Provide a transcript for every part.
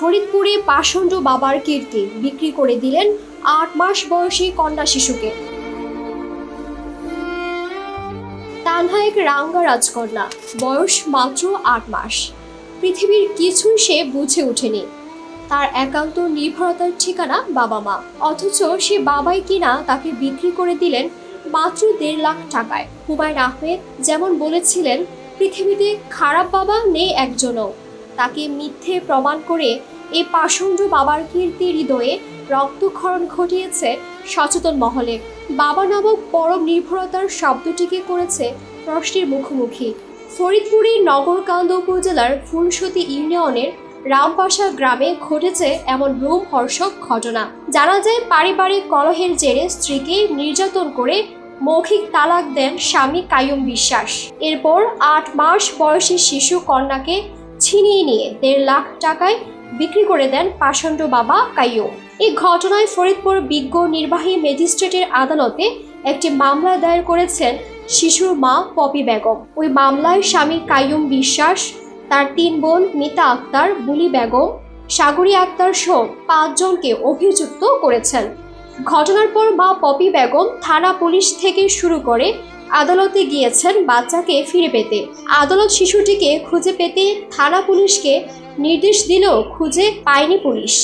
ফরিদপুরে পাষণ্ড বাবার কীর্তি বিক্রি করে দিলেন আট মাস বয়সী কন্যা শিশুকে। তানহা এক রাঙ্গা রাজকন্যা, বয়স মাত্র আট মাস। পৃথিবীর কিছুই সে বুঝে ওঠেনি। তার একান্ত নির্ভরতার ঠিকানা বাবা মা, অথচ সে বাবাই কিনা তাকে বিক্রি করে দিলেন মাত্র দেড় লাখ টাকায়। হুমায়ুন আহমেদ যেমন বলেছিলেন, পৃথিবীতে খারাপ বাবা নেই একজনও। তাকে মিথ্যে প্রমাণ করে এই পাষণ্ড বাবার কীর্তি হৃদয়ে রক্তক্ষরণ ঘটিয়েছে সচেতন মহলে। বাবা নামক পরম নির্ভরতার শব্দটিকে করেছে প্রশ্নের মুখোমুখি। ফরিদপুরের নগরকান্দ উপজেলার ফুলসতী ইউনিয়নের রামপাশা গ্রামে ঘটেছে এমন রোমহর্ষক ঘটনা। জানা যায়, পারিবারিক কলহের জেরে স্ত্রীকে নির্যাতন করে মৌখিক তালাক দেন স্বামী কায়ুম বিশ্বাস। এরপর আট মাস বয়সী শিশু কন্যাকে ছিনিয়ে নিয়ে দেড় লাখ টাকায় বিক্রি করে দেন পাষণ্ড বাবা কাইয়ুম। এই ঘটনায় ফরিদপুর বিজ্ঞ নির্বাহী ম্যাজিস্ট্রেটের আদালতে একটি মামলা দায়ের করেছেন শিশুর মা পপি বেগম। ওই মামলায় স্বামী কাইয়ুম বিশ্বাস, তার তিন বোন মিতা আক্তার, বুলি বেগম, সাগরী আক্তার সহ পাঁচজনকে অভিযুক্ত করেছেন। ঘটনার পর মা পপি বেগম থানা পুলিশ থেকে শুরু করে আদালতে গিয়েছেন বাচ্চাকে ফিরে পেতে। আদালত শিশুটিকে খুঁজে পেতে থানা পুলিশকে নির্দেশ দিলেও খুঁজে পায়নি পুলিশ।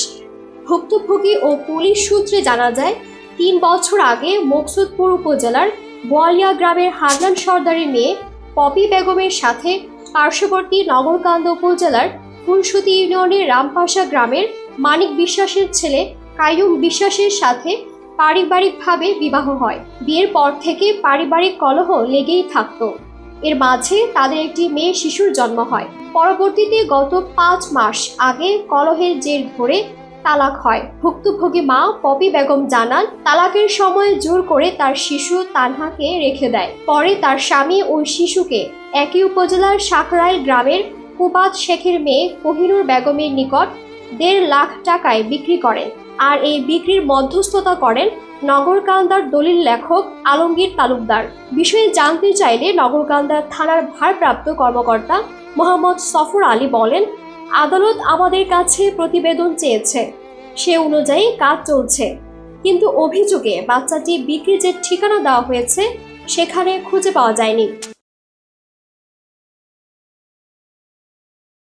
ভুক্তভোগী ও পুলিশ সূত্রে জানা যায়, তিন বছর আগে মকসুদপুর উপজেলার বোয়ালিয়া গ্রামের হান্নান সর্দারের মেয়ে পপি বেগমের সাথে পার্শ্ববর্তী নগরকান্দ উপজেলার ফুলসতী ইউনিয়নের রামপাশা গ্রামের মানিক বিশ্বাসের ছেলে কায়ুম বিশ্বাসের সাথে পারিবারিকভাবে বিবাহ হয়। বিয়ের পর থেকে পারিবারিক কলহ লেগেই থাকতো। এর মাঝে তাদের একটি মেয়ে শিশুর জন্ম হয়। পরবর্তীতে গত পাঁচ মাস আগে কলহের জের ধরে তালাক হয়। ভুক্তভোগী মা পপি বেগম জানান, তালাকের সময় জোর করে তার শিশু তানহাকে রেখে দেয়। পরে তার স্বামী ওই শিশুকে একই উপজেলার সাকরাইল গ্রামের কুবাদ শেখের মেয়ে কোহিনুর বেগমের নিকট দেড় লাখ টাকায় বিক্রি করেন আর এই বিক্রির মধ্যস্থতা করেন নগরকান্দার দলিল লেখক আলমগীর তালুকদার। বিষয়ে জানতে চাইলে নগরকান্দার থানার ভারপ্রাপ্ত কর্মকর্তা মোহাম্মদ সফর আলী বলেন, আদালত আমাদের কাছে প্রতিবেদন চেয়েছে। সে অনুযায়ী কাজ চলছে। কিন্তু অভিযোগে বাচ্চাটি বিক্রির যে ঠিকানা দেওয়া হয়েছে, সেখানে খুঁজে পাওয়া যায়নি।